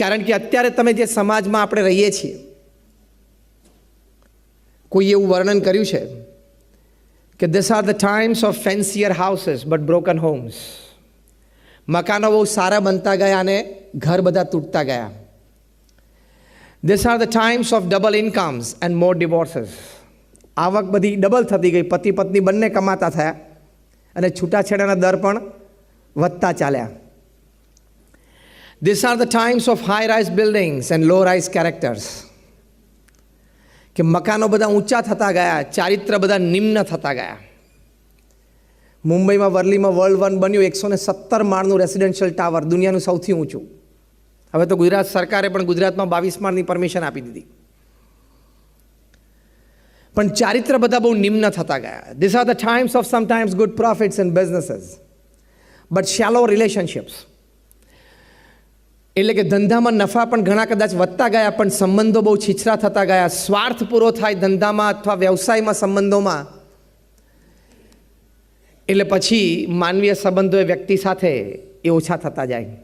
કારણ કે અત્યારે તમે જે સમાજમાં આપણે રહીએ છીએ, કોઈ એવું વર્ણન કર્યું છે કે this are the times of fancier houses but broken homes મકાનો બહુ સારા બનતા ગયા અને ઘર બધા તૂટતા ગયા. This are the times of double incomes and more divorces આવક બધી ડબલ થતી ગઈ. પતિ પત્ની બંને કમાતા થયા અને છૂટાછેડાના દર પણ વધતા ચાલ્યા. This are the times of high rise buildings and low rise characters કે મકાનો બધા ઊંચા થતા ગયા, ચારિત્ર બધા નિમ્ન થતા ગયા. મુંબઈમાં, વર્લીમાં વર્લ્ડ વન બન્યું એકસો ને સત્તર માળનું રેસિડેન્શિયલ ટાવર દુનિયાનું સૌથી ઊંચું. હવે તો ગુજરાત સરકારે પણ ગુજરાતમાં બાવીસ માળની પરમિશન આપી દીધી. પણ ચારિત્ર બધા બહુ નિમ્ન થતા ગયા. This are the times of sometimes good profits and businesses but shallow relationships એટલે કે ધંધામાં નફા પણ ઘણા કદાચ વધતા ગયા પણ સંબંધો બહુ છીછરા થતા ગયા સ્વાર્થ પૂરો થાય ધંધામાં અથવા વ્યવસાયમાં સંબંધોમાં એટલે પછી માનવીય સંબંધો એ વ્યક્તિ સાથે એ ઓછા થતા જાય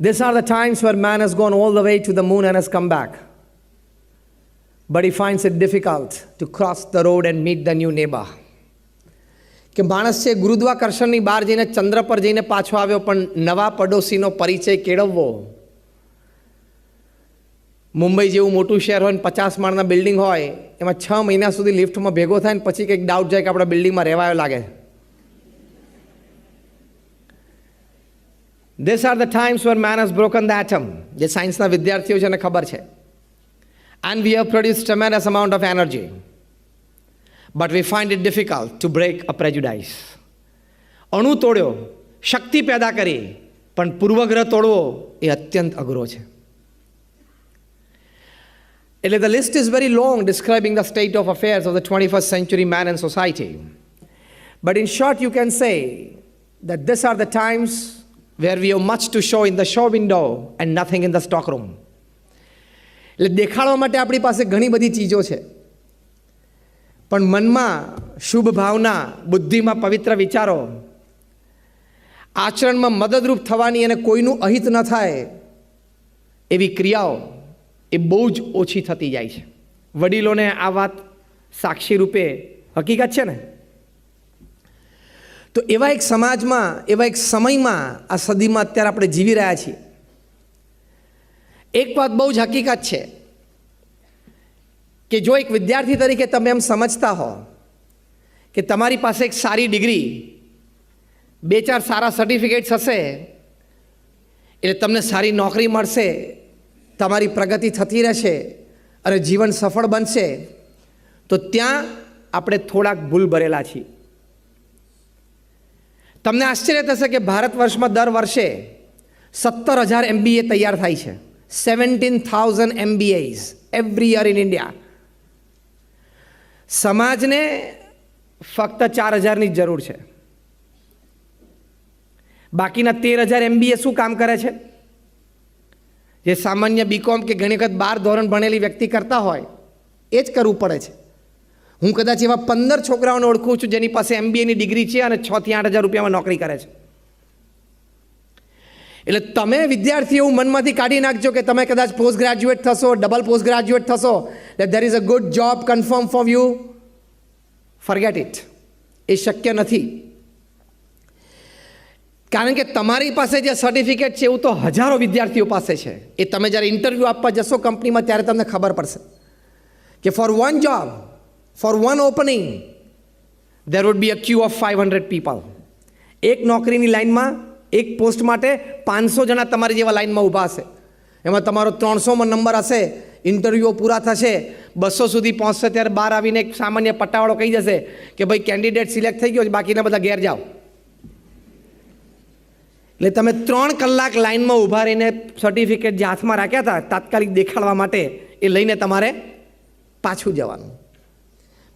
These are the times where man has gone all the way to the moon and has come back. But he finds it difficult to cross the road and meet the new neighbor. કે માણસ છે ગુરુદ્વાકર્ષણની બહાર જઈને ચંદ્ર પર જઈને પાછો આવ્યો, પણ નવા પડોશીનો પરિચય કેળવવો? મુંબઈ જેવું મોટું શહેર હોય ને પચાસ માળના બિલ્ડિંગ હોય, એમાં છ મહિના સુધી લિફ્ટમાં ભેગો થાય ને પછી કંઈક ડાઉટ જાય કે આપણા બિલ્ડિંગમાં રહેવાયો લાગે. These are the times where man has broken the atom જે સાયન્સના વિદ્યાર્થીઓ છે એને ખબર છે. And we have produce tremendous amount of energy. But we find it difficult to break a prejudice. અણુ તોડ્યો શક્તિ પેદા કરી પણ પૂર્વગ્રહ તોડવો એ અત્યંત અઘરો છે એટલે the list is very long describing the state of affairs of the 21st century man and society. But in short, you can say that these are the times where we have much to show in the show window and nothing in the stock room. એટલે દેખાડવા માટે આપણી પાસે ઘણી બધી ચીજો છે પણ મનમાં શુભ ભાવના, બુદ્ધિમાં પવિત્ર વિચારો. આચરણમાં મદદરૂપ થવાની અને કોઈનું અહિત ન થાય એવી ક્રિયાઓ એ બહુ જ ઓછી થતી જાય છે. વડીલોને આ વાત સાક્ષી રૂપે હકીકત છે ને? તો એવા એક સમાજમાં, એવા એક સમયમાં આ સદીમાં અત્યારે આપણે જીવી રહ્યા છીએ. એક વાત બહુ જ હકીકત છે. કે જો એક વિદ્યાર્થી તરીકે તમે એમ સમજતા હો કે તમારી પાસે એક સારી ડિગ્રી, બે ચાર સારા સર્ટિફિકેટ્સ હશે, એટલે તમને સારી નોકરી મળશે, તમારી પ્રગતિ થતી રહેશે અને જીવન સફળ બનશે, તો ત્યાં આપણે થોડાક ભૂલ ભરેલા છીએ. તમને આશ્ચર્ય થશે કે ભારત વર્ષમાં દર વર્ષે સત્તર હજાર એમબીએ તૈયાર થાય છે. Seventeen thousand MBAs every year in India સમાજને ફક્ત ચાર હજારની જ જરૂર છે. બાકીના તેર હજાર એમબીએ શું કામ કરે છે? જે સામાન્ય બીકોમ કે ઘણી વખત બાર ધોરણ ભણેલી વ્યક્તિ કરતા હોય, એ જ કરવું પડે છે. હું કદાચ એવા પંદર છોકરાઓને ઓળખું છું જેની પાસે એમબીએની ડિગ્રી છે અને છ થી આઠ હજાર રૂપિયામાં નોકરી કરે છે. એટલે તમે વિદ્યાર્થી એવું મનમાંથી કાઢી નાખજો કે તમે કદાચ પોસ્ટ ગ્રેજ્યુએટ થશો ડબલ પોસ્ટ ગ્રેજ્યુએટ થશો that there is a good job confirm for you forget it એ શક્ય નથી. કારણ કે તમારી પાસે જે સર્ટિફિકેટ છે, એવું તો હજારો વિદ્યાર્થીઓ પાસે છે. એ તમે જ્યારે ઇન્ટરવ્યૂ આપવા જશો કંપનીમાં ત્યારે તમને ખબર પડશે કે for one job for one opening there would be a queue of five hundred people એક નોકરીની લાઇનમાં એક પોસ્ટ માટે પાંચસો જણા તમારી જેવા લાઇનમાં ઊભા હશે. એમાં તમારો ત્રણસોમાં નંબર હશે. ઇન્ટરવ્યૂ પૂરા થશે. બસો સુધી પહોંચશે ત્યારે બહાર આવીને એક સામાન્ય પટ્ટાવાળો કહી જશે કે ભાઈ કેન્ડિડેટ સિલેક્ટ થઈ ગયો છે, બાકીના બધા ઘેર જાઓ. એટલે તમે ત્રણ કલાક લાઇનમાં ઊભા રહીને સર્ટિફિકેટ જે હાથમાં રાખ્યા હતા, તાત્કાલિક દેખાડવા માટે એ લઈને તમારે પાછું જવાનું.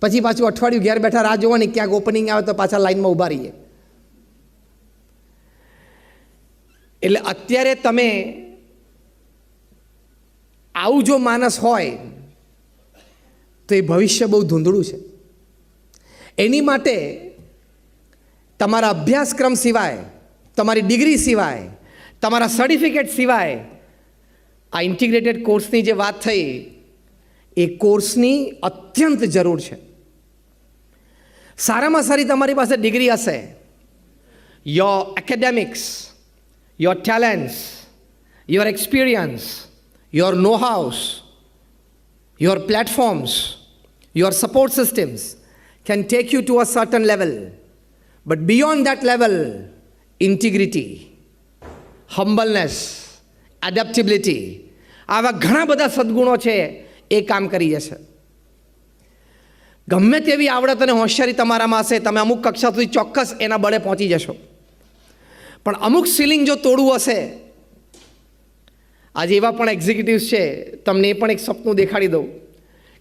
પછી પાછું અઠવાડિયું ઘેર બેઠા રાહ જોવાની, ક્યાંક ઓપનિંગ આવે તો પાછા લાઇનમાં ઊભા રહીએ. એટલે અત્યારે તમે આવું જો માણસ હોય, તો એ ભવિષ્ય બહુ ધૂંધળું છે. એની માટે તમારા અભ્યાસક્રમ સિવાય, તમારી ડિગ્રી સિવાય, તમારા સર્ટિફિકેટ સિવાય, આ ઇન્ટિગ્રેટેડ કોર્સની જે વાત થઈ, એ કોર્સની અત્યંત જરૂર છે. સારામાં સારી તમારી પાસે ડિગ્રી હશે. Your academics your talents your experience your know hows, your platforms your support systems can take you to a certain level. But beyond that level, integrity, humbleness, adaptability, આવા ઘણા બધા સદગુણો છે એ કામ કરી જશે ગમે તેવી આવડત અને હોશિયારી તમારામાં હશે તમે અમુક કક્ષા સુધી ચોક્કસ એના બળે પહોંચી જશો પણ અમુક સીલિંગ જો તોડવું હશે આજે એવા પણ એક્ઝિક્યુટિવ્સ છે, તમને એ પણ એક સપનું દેખાડી દઉં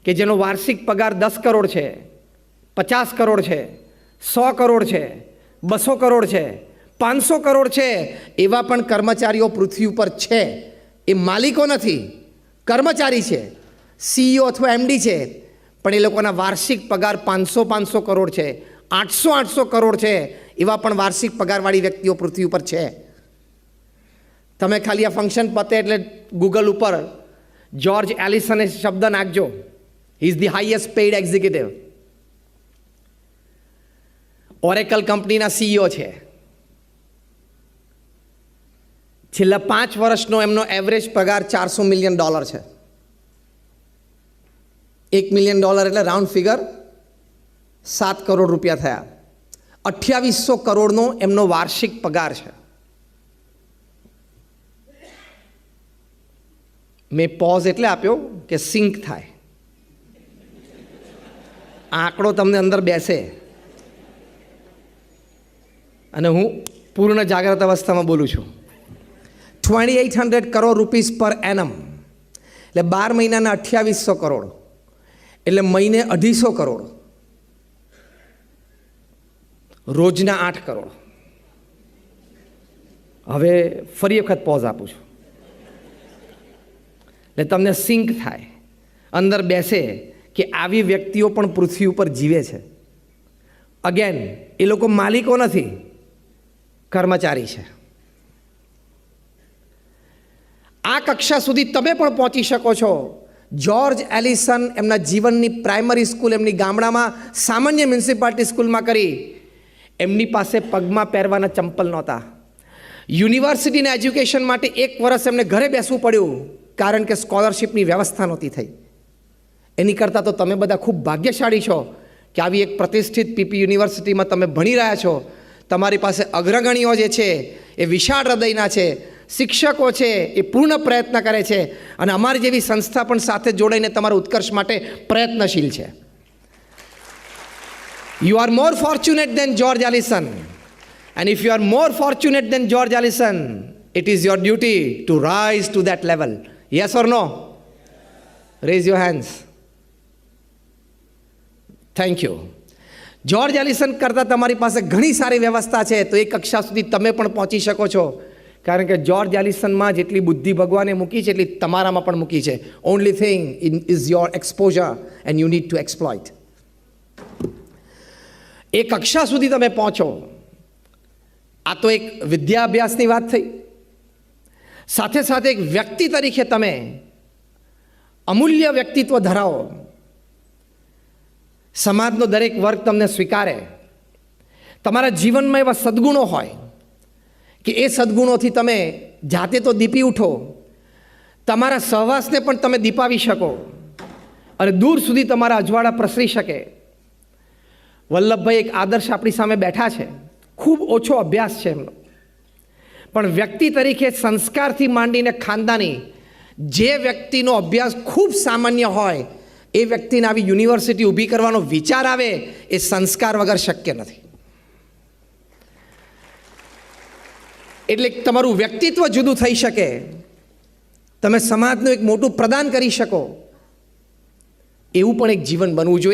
કે જેનો વાર્ષિક પગાર દસ કરોડ છે, પચાસ કરોડ છે, સો કરોડ છે, બસો કરોડ છે, પાંચસો કરોડ છે, એવા પણ કર્મચારીઓ પૃથ્વી ઉપર છે. એ માલિકો નથી, કર્મચારી છે સીઈઓ અથવા એમડી છે, પણ એ લોકોના વાર્ષિક પગાર પાંચસો પાંચસો કરોડ છે, આઠસો આઠસો કરોડ છે, એવા પણ વાર્ષિક પગારવાળી વ્યક્તિઓ પૃથ્વી ઉપર છે. તમે ખાલી આ ફંક્શન પતે એટલે ગૂગલ ઉપર જ્યોર્જ એલિસને શબ્દ નાખજો. Is the highest paid executive Oracle કંપનીના સીઈઓ છે. છેલ્લા પાંચ વર્ષનો એમનો એવરેજ પગાર ચારસો મિલિયન ડોલર છે. એક મિલિયન ડોલર એટલે રાઉન્ડ ફિગર સાત કરોડ રૂપિયા થયા. અઠ્યાવીસો કરોડનો એમનો વાર્ષિક પગાર છે. મેં પોઝ એટલે આપ્યો કે સિંક થાય. આંકડો તમને અંદર બેસે. અને હું પૂર્ણ જાગ્રત અવસ્થામાં બોલું છું. Twenty eight hundred crore rupees per annum. એટલે બાર મહિનાના અઠ્યાવીસો કરોડ. એટલે મહિને અઢીસો કરોડ. રોજના આઠ કરોડ. હવે ફરી વખત પોઝ આપું છું. એટલે તમને સિંક થાય. અંદર બેસે કે આવી વ્યક્તિઓ પણ પૃથ્વી ઉપર જીવે છે. અગેન એ લોકો માલિકો નથી, કર્મચારી છે. આ કક્ષા સુધી તમે પણ પહોંચી શકો છો. જ્યોર્જ એલિસન એમના જીવનની પ્રાઇમરી સ્કૂલ એમની ગામડામાં સામાન્ય મ્યુનિસિપાલિટી સ્કૂલમાં કરી. એમની પાસે પગમાં પહેરવાના ચંપલ નહોતા. યુનિવર્સિટીના એજ્યુકેશન માટે એક વર્ષ એમને ઘરે બેસવું પડ્યું. કારણ કે સ્કોલરશિપની વ્યવસ્થા નહોતી થઈ. એની કરતાં તો તમે બધા ખૂબ ભાગ્યશાળી છો કે આવી એક પ્રતિષ્ઠિત પીપી યુનિવર્સિટીમાં તમે ભણી રહ્યા છો. તમારી પાસે અગ્રગણીઓ જે છે, એ વિશાળ હૃદયના છે, શિક્ષકો છે, એ પૂર્ણ પ્રયત્ન કરે છે અને અમારી જેવી સંસ્થા પણ સાથે જોડાઈને તમારા ઉત્કર્ષ માટે પ્રયત્નશીલ છે. You are more fortunate than George Ellison and if you are more fortunate than George Ellison it is your duty to rise to that level yes or no raise your hands thank you George Ellison કરતાં તમારી પાસે ઘણી સારી વ્યવસ્થા છે, તો એ કક્ષા સુધી તમે પણ પહોંચી શકો છો. કારણ કે જ્યોર્જ એલિસનમાં જેટલી બુદ્ધિ ભગવાને મૂકી છે, એટલી તમારામાં પણ મૂકી છે. Only thing in is your exposure and you need to exploit એ કક્ષા સુધી તમે પહોંચો. આ તો એક વિદ્યાભ્યાસની વાત થઈ. સાથે સાથે એક વ્યક્તિ તરીકે તમે અમૂલ્ય વ્યક્તિત્વ ધરાવો. સમાજનો દરેક વર્ગ તમને સ્વીકારે. તમારા જીવનમાં એવા સદગુણો હોય કે એ સદગુણોથી તમે જાતે તો દીપી ઉઠો. તમારા સહવાસને પણ તમે દીપાવી શકો. અને દૂર સુધી તમારા અજવાળા પ્રસરી શકે. વલ્લભભાઈ એક આદર્શ આપણી સામે બેઠા છે. ખૂબ ઓછો અભ્યાસ છે એમનો. પણ વ્યક્તિ તરીકે સંસ્કારથી માંડીને ખાનદાની જે વ્યક્તિનો અભ્યાસ ખૂબ સામાન્ય હોય, એ વ્યક્તિને આવી યુનિવર્સિટી ઊભી કરવાનો વિચાર આવે, એ સંસ્કાર વગર શક્ય નથી. એટલે તમારું વ્યક્તિત્વ જુદું થઈ શકે. તમે સમાજનું એક મોટું પ્રદાન કરી શકો. એવું પણ એક જીવન બનવું જોઈએ.